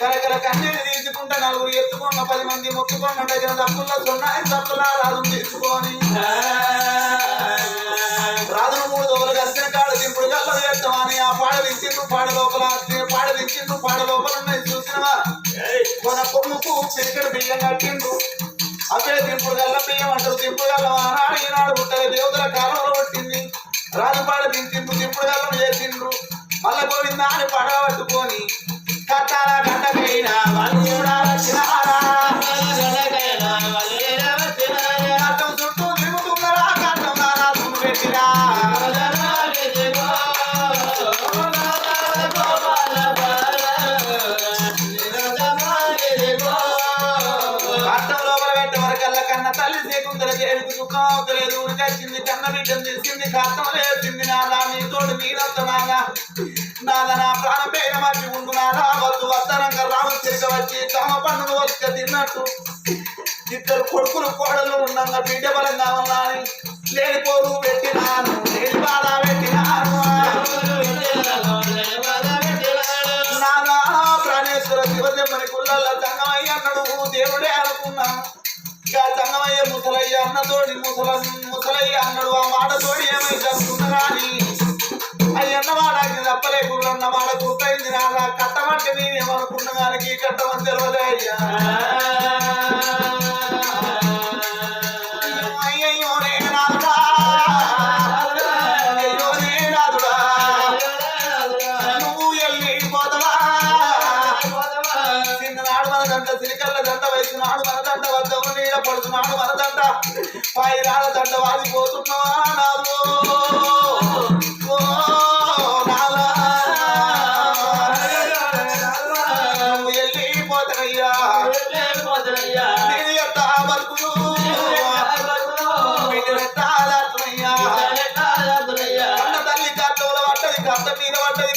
కరకర కన్నీళ్ళు తీసుకుంటా నలుగురు ఎత్తుకున్న పది మంది మొక్కుకున్న దగ్గర తప్పుల్లో సున్నాయి తప్పుల రాజు తీసుకొని. రాజును మూడు దోవలు కసిన కాడ దింపుడు చేస్తామని ఆ పాడ దించిండు పాడ లోపల పాడ దించిండు పాడ లోపల ఉన్నాయి చూసినవా? కొమ్ముకు పిరికడు బియ్యం కట్టిండు. అవే దింపుడు గల్ల బియ్యం అంటారు దింపుడు గల్ల ఆనాడు ఈనాడు పుట్టగా దేవతల కాలంలో పట్టింది. రాజుపాడ అర్థం లోపల పెట్టే వరకల్లా కన్న తల్లి సేకుందర చేరుకు దుఃఖం అవుతలేదు ఉరికొచ్చింది కన్న బిడ్డను తెచ్చింది కట్టం లేచింది నాలా నీ తోడు నీరంత నాద నా ప్రాణం పేర మర్చి ఉండు నాదా వద్దు వస్తారంగా రాము తిరిగి వచ్చి తమ పండుగ వచ్చి తిన్నట్టు. ఇద్దరు కొడుకులు కోడలు ఉండగా బిడ్డ బలంగా కావాలని లేనిపోరు పెట్టినాను. లేని బాధ పెట్టినాను. నాదా ప్రాణేశ్వర శివజమ్మని కుళ్ళల్లో సంగమయ్య అన్నాడు. దేవుడే ఇక సంగమయ్య ముసలయ్య అన్నతోడి ముసల ముసలయ్య అన్నాడు ఆ మాటతోడి ఏమైతే అనుకున్నా కానీ అయ్యన్న తప్పలే కుర్రన్న మాట గుర్తయింది నాదా కట్టమంటే నేనేమనుకున్న దానికి కట్టమని తెలియదే అయ్యా. వయసునాడు మన దంట వద్దము నీడ పడుతున్నాడు మన దంట పైరాల దంట వాదిపోతున్నావా నాదు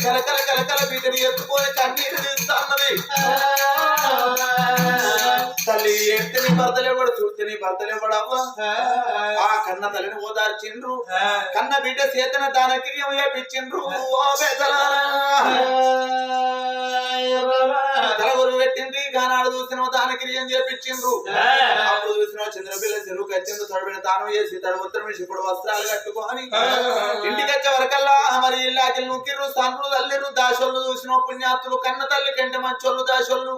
కలకల కలకల బిడ్డని ఎత్తుకొని కన్నీరు తీస్తున్నది నీ భర్తలే పడు చూస్తే నీ భర్తలే పడవ్వ ఆ. కన్న తల్లిని ఓదార్చిండ్రు. కన్న బిడ్డ చేతన దానికి ఏపించిండ్రు. ఓ పెద్దలారా చూసిన దానికి ఏం చేపించిండ్రు? అప్పుడు చూసిన చంద్రపిల్ల చేసి తడ ఉత్తరం ఇప్పుడు వస్త్రాలు కట్టుకొని ఇంటికి వచ్చే వరకల్లా మరి ఇల్లాకి నూకిర్రు సంతులు తల్లిరు దాసోళ్ళు చూసిన పుణ్యాత్తులు కన్న తల్లి కంటే మంచోళ్ళు దాసోళ్ళు.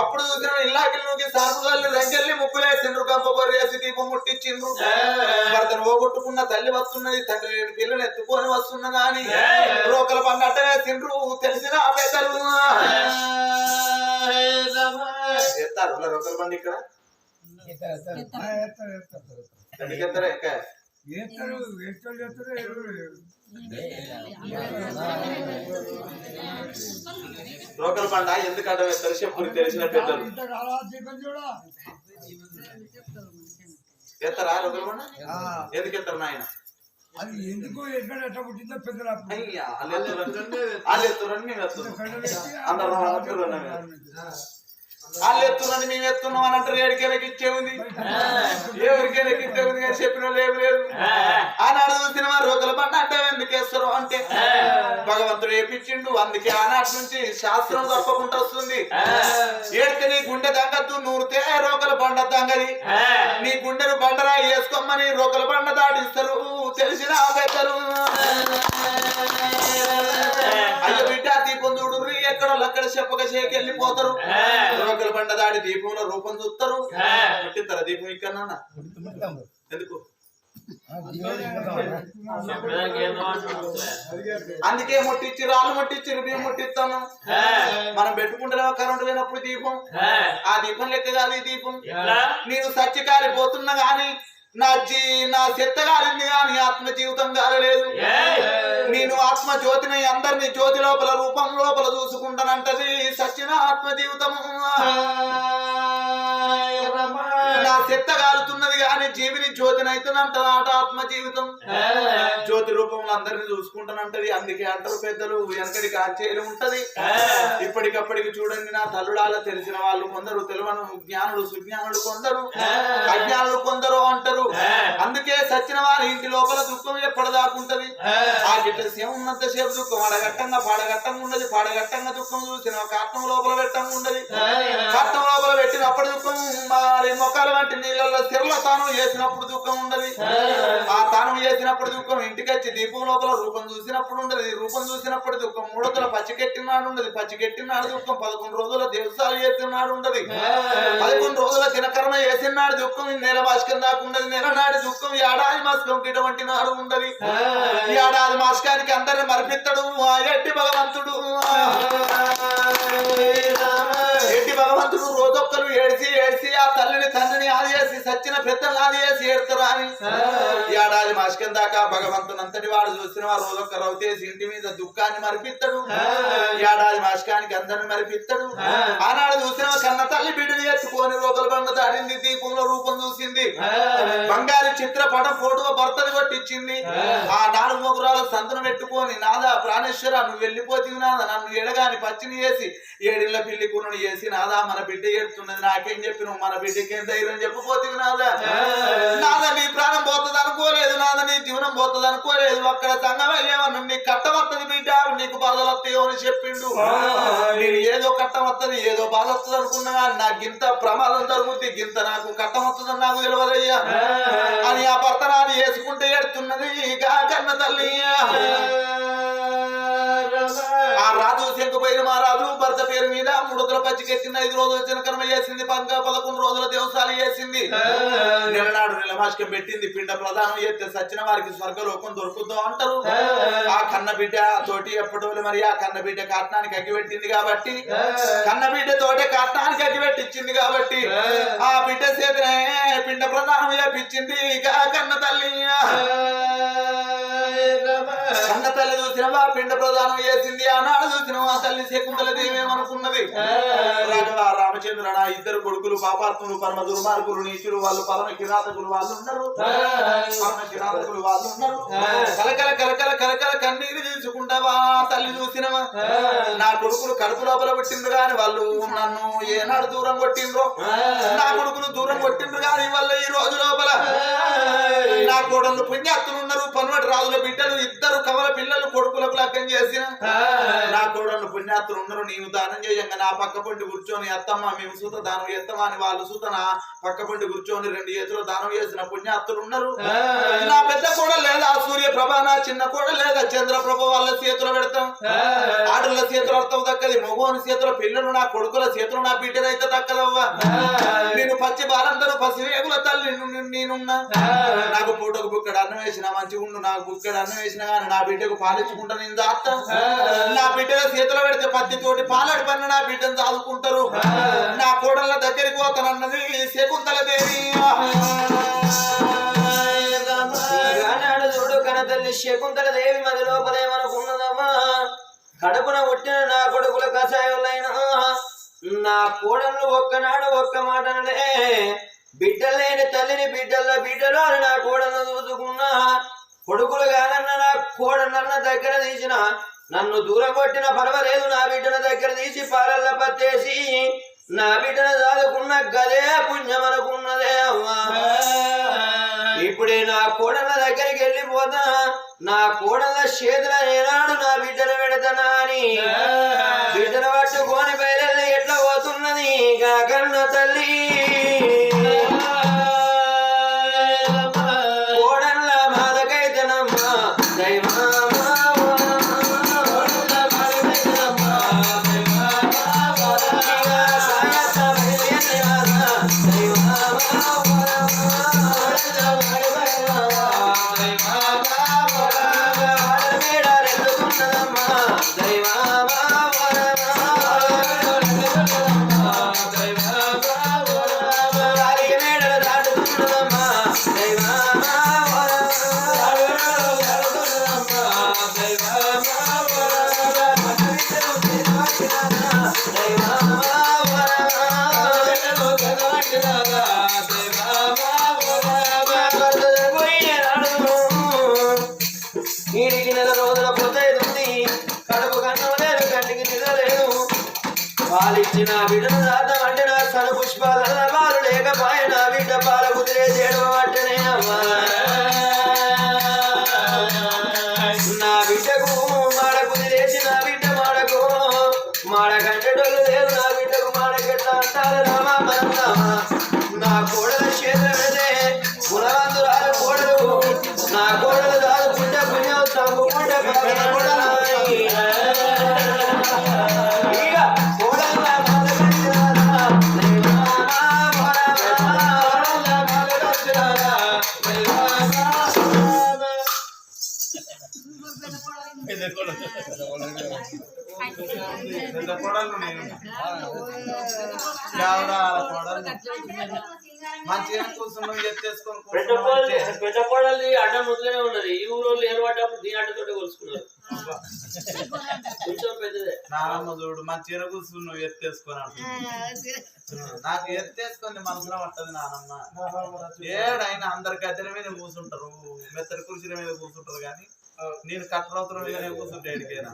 అప్పుడు చూసిన ఇల్లాకి నూకి సార్పు తల్లి రంగెల్లి ముగ్గులేసిండ్రు గంప దీపం ముట్టించిండ్రు భర్తను పోగొట్టుకున్న తల్లి వస్తున్నది తండ్రి లేని పిల్లని ఎత్తుకొని వస్తున్నదా అని రోకల పండట్ట వేసిండ్రు తెలిసిన పెద్దలు ఎత్తారు రోకల పండు ఇక్కడ? ఎందుకు ఎత్తారు? ఎక్క. రోకల పండ ఎందుకు అడ్డం ఎత్తారు? చెప్పు తెలిసిన పెద్దలు ఎత్తారా ఎందుకు ఎత్తారు నాయన? అది ఎందుకు ఎక్కడ ఎట్లా పుట్టిందో పెద్దలు అప్పుడు. అయ్యా వాళ్ళు ఎత్తురని మేము ఎత్తున్నాం వాళ్ళ మేము అని అంటారు ఏడికేలకి ఇచ్చే ఉంది. ఎవరికేలకి ఇచ్చే ఉంది కానీ చెప్పిన వాళ్ళు ఏం లేదు ఆనాడు సినిమా రోగుల పంట అంటే ఎందుకు వేస్తారు అంటే భగవంతుడు ఏపించిండు అందుకే ఆనాటి నుంచి శాస్త్రం తప్పకుండా వస్తుంది. ఏడితే నీ గుండె దంగద్దు నూరితే రోకల బండ దంగది నీ గుండెను బండరా వేసుకోమని రోకల బండ దాటిస్తారు. తెలిసిన పెద్దలు అయ్యో బిడ్డ దీపం చూడు ఎక్కడ అక్కడ చెప్పక చేకెళ్ళిపోతారు రోకల బండ దాడి దీపంలో రూపం చూస్తారు. పుట్టిస్తారా దీపం ఇక్కడ ఎందుకు? అందుకే ముట్టిచ్చి రాళ్ళు ముట్టిచ్చి బియ్యం ముట్టిస్తాను మనం పెట్టుకుంటారేమో కరెంటు లేనప్పుడు దీపం. ఆ దీపం లెక్క కాదు ఈ దీపం నేను సత్య కాలిపోతున్నా గాని నా జీ నా చెత్త కాలింది గాని ఆత్మ జీవితం కాలలేదు ఆత్మ జ్యోతిని అందరిని జ్యోతి లోపల రూపం లోపల చూసుకుంటానంటది సచిన ఆత్మ జీవితము నా చెత్త కాలుతున్నది కానీ జీవిని జ్యోతిని ఆట ఆత్మ జీవితం జ్యోతి రూపంలో అందరిని చూసుకుంటానంటది. అందుకే అంటారు పెద్దలు వెనకడి కాచేలు ఉంటది. ఇప్పటికప్పటికి చూడండి నా తల్లుడాల తెలిసిన వాళ్ళు కొందరు తెలియను జ్ఞానులు సుజ్ఞానులు కొందరు. అజ్ఞానులు కొందరు అంటారు. అందుకే సచ్చిన వారి ఇంటి లోపల దుఃఖం ఎప్పటిదాకుంటది ఆ గిట్ల సేవ ఉన్నంత సేపు దుఃఖం అడగట్టంగా పాడగట్టంగా ఉండదు. పాడగట్టంగా దుఃఖం చూసిన కాటం లోపల పెట్టంగా ఉండదు. కట్నం లోపల పెట్టినప్పుడు దుఃఖం మరి మొక్కల వంటి నీళ్ళల్లో స్థిరల తాను చేసినప్పుడు దుఃఖం ఉండదు. ఆ తాను చేసినప్పుడు దుఃఖం ఇంటికి వచ్చి దీపం లోపల రూపం చూసినప్పుడు ఉండదు. రూపం చూసినప్పుడు దుఃఖం మూడొకల పచ్చికెట్టినాడు ఉండదు. పచ్చికెట్టినాడు దుఃఖం పదకొండు రోజుల దేవసాలు చేస్తున్నాడు ఉండదు. పదకొండు రోజుల దినకర్మ చేసినాడు దుఃఖం నెల మాసకం దాకా ఉండదు. నెల నాడు దుఃఖం ఏడాది మాసకం ఇటువంటి నాడు ఉండదు. ఏడాది మాసకానికి అందరిని మరిపిస్తాడు ఆ ఎట్టి భగవంతుడు. ఎట్టి భగవంతుడు రోజొక్కరు ఏడిసి ఏడిసి ఆ తల్లిని తండ్రిని ఆది చేసి సచ్చిన పెద్దలు ఆది చేసి ఏడుతారు అని ఏడాది మాసకం దాకా భగవంతుని అంతటి వాడు చూసిన వారు రోజొక్క రవితేసి ఇంటి మీద దుఃఖాన్ని మరిపిస్తాడు ఈ ఏడాది మాసకానికి అందరిని మరిపిస్తాడు ఆనాడు చూసిన కన్న తల్లి బిడ్డని ఎత్తుకొని రోగల బండ దాడింది దీపంలో రూపం చూసింది. బంగారు చిత్రపటం ఫోటో భర్తని కొట్టించింది. ఆ నాలుగు మొగురాలు సంతను పెట్టుకొని నాదా ప్రాణేశ్వర నువ్వు వెళ్ళిపోతుంది నాదా? నన్ను ఎడగాని పచ్చిని చేసి ఏడిళ్ళ పిల్లి కునుని చేసి నాదా మన బిడ్డ ఏడుతున్నది నాకేం చెప్పి నువ్వు మన బిడ్డకి ధైర్యం చెప్పపోతుంది నాదా? నాదా నీ ప్రాణం పోతుంది అనుకోలేదు నాదా నీ జీవనం పోతుంది అనుకోలేదు. అక్కడ సంగమయ్యేవను నీ కట్టం వస్తుంది బిడ్డ నీకు బాధలు వస్తాయో అని చెప్పిండు. నేను ఏదో కట్టం వస్తుంది ఏదో బాధ వస్తుంది అనుకున్నా కానీ నాకు ఇంత ప్రమాదం జరుగుద్ది గింత నాకు కట్టం వస్తుందని నాకు తెలియదయ్యా అని ఆ భర్త నాది వేసుకుంటే ఏడుతున్నది కన్న తల్లి ఆ రాజు శంకుపోయిన మా రాజు భర్త పేరు మీద మూడు వందల పచ్చి కట్టిన ఐదు రోజుల చిన్నకర్మ చేసింది. పంక పదకొండు రోజుల దేవసాలు చేసింది. నెలనాడు నిలమాషకం పెట్టింది. పిండ ప్రధానం చేస్తే సచ్చిన వారికి స్వర్గలోకం దొరుకుద్దో అంటారు. ఆ. కన్న బిడ్డ తోటి ఎప్పటి మరి ఆ కన్న బిడ్డ కట్నానికి అగ్గి పెట్టింది కాబట్టి కన్న బిడ్డ తోటే కట్నానికి అగ్గి పెట్టించింది కాబట్టి ఆ. బిడ్డ చేతనే పిండ ప్రధానం చేపించింది. కన్న తల్లి చూసినవా? పిండ ప్రదానం చేసింది. ఆనాడు చూసినవా? తల్లి శకుంతల దేవేమనుకున్నది రాఘవ రామచంద్ర నా ఇద్దరు కొడుకులు పాపాత్ములు పరమ దుర్మార్గులు నీచులు వాళ్ళు పరమ కిరాతకులు వాళ్ళు ఉన్నారు. పరమ కిరాతకులు వాళ్ళు ఉన్నారు. కలకల కలకల కలకల కన్నీరు తీసుకుంటావా? తల్లి చూసినవా? నా కొడుకులు కడుపు లోపల పుట్టిండ్రు గాని వాళ్ళు నన్ను ఏనాడు దూరం కొట్టిండ్రో? నా కొడుకులు దూరం కొట్టిండ్రు గాని వల్ల ఈ రోజు లోపల నా కోడళ్ళు పుణ్యాత్తులు ఉన్నారు. పన్వటి రాజుల బిడ్డలు ఇద్దరు కవల పిల్లలు కొడుకులకు లగ్గం చేసిన. నా కోడళ్ళు పుణ్యాత్తులు ఉన్నారు నీవు దానం చేయంగా. నా పక్క పొంటి కూర్చొని అత్తమ్మ మేము సూత దానం చేస్తామా అని వాళ్ళు సూత నా పక్క పొంటి కూర్చొని రెండు చేతులు దానం చేసిన పుణ్యాత్తులు ఉన్నారు నా పెద్ద కూడా లేదా? సూర్య ప్రభ నా చిన్న కూడా లేదా? చంద్రప్రభ వాళ్ళ చేతులు పెడతాం. ఆడల చేతులు అర్థం దక్కది మగోని చేతుల పిల్లలు నా కొడుకుల చేతులు నా బిడ్డనైతే దక్కదవ్వా. నేను పచ్చి బాలందరూ పసివేగుల తల్లి నేనున్నా. నాకు పూటకు బుక్కడు అన్నం వేసిన మంచిగా ఉండు నాకు బుక్కడు అన్నం వేసిన కానీ నా బిడ్డకు పాలించుకుంటా నేను దాస్తా. నా బిడ్డల చేతిలో పెడితే పత్తి తోటి పాలాడి పని నా బిడ్డను చదువుకుంటారు నా కోడళ్ళ దగ్గరికి పోతానన్నది శకుంతల దేవి. కనతల్లి శకుంతల దేవి మది లోపలేమనుకున్నదమ్మా కడుపున పుట్టిన నా కొడుకుల కషాయులైనా నా కోడళ్ళు ఒక్కనాడు ఒక్క మాటనలే బిడ్డలేని తల్లిని బిడ్డల బిడ్డలు అని నా కోడలను చూసుకున్నా. కొడుకులు కాదన్న నా కోడన్న దగ్గర తీసిన నన్ను దూరం కొట్టిన పర్వాలేదు నా బిడ్డల దగ్గర తీసి పాలల్ల పత్తేసి నా బిడ్డను చదువుకున్న గదే పుణ్యం అనుకున్నదే అమ్మా. ఇప్పుడే నా కోడల దగ్గరికి వెళ్ళిపోతా నా కోడల చేతుల నేనాడు నా బిడ్డను పెడతానా అని. బిడ్డను పట్టుకొని బయలు ఎట్లా పోతున్నది? గా కన్న తల్లి. దాదామంటే నా సన పుష్పాల పాలు లేకపాయ నా బిడ్డ పాల కుదిరే చేయడం అంటేనే అమ్మా. నా బిడ్డకు మాడ కుదిరేసి నా బిడ్డ మాడకు. మాడ కంటడోళ్ళు లేదు నా బిడ్డకు మాడ కట్ట అంటారు రామా మంచిగా కూర్చున్నావు ఎత్తేసుకొని పెద్ద కోడలి. పెద్ద కోడలి అడ్డ ముద్దుగానే ఉన్నది. ఈ ఊరు ఏర్పడ్డప్పుడు దీని అడ్డతోటి కొలుసుకున్నారు. కొంచెం పెద్దదే. నానమ్మ చూడు మంచిగా కూర్చున్నావు ఎత్తేసుకొని. నాకు ఎత్తేసుకొని మనసులో పట్టదు నానమ్మ. ఏడైనా అందరి గద్దెల మీద కూర్చుంటారు మెత్తడి కుర్చీల మీద కూర్చుంటారు కానీ నేను కట్టరవుతుల మీదనే కూర్చుంటే ఎడికైనా.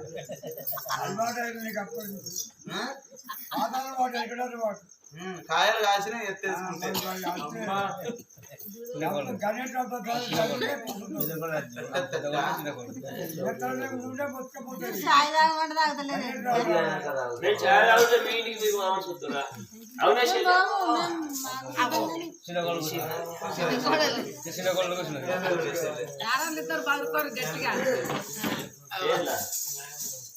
కాయలు కాసిన ఎత్తేసుకుంటే. గట్టిగా. ఏంలా?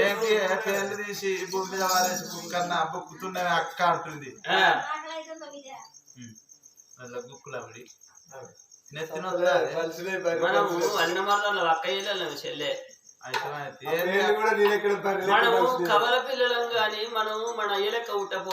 ఏంటి పేర్లు తీసి భూమి మీద వారేసి కుక్కన్న బొక్కుతున్నవి అక్క అంటుంది. ఆ, నల్ల గుక్కులు అవి. నెత్తిన? మనము అన్న మరల అక్క వెళ్ళాలి చెల్లె. అయితే? మనము కవల పిల్లలం గాని మనము మన అయ్యలెక్క ఉట్టపో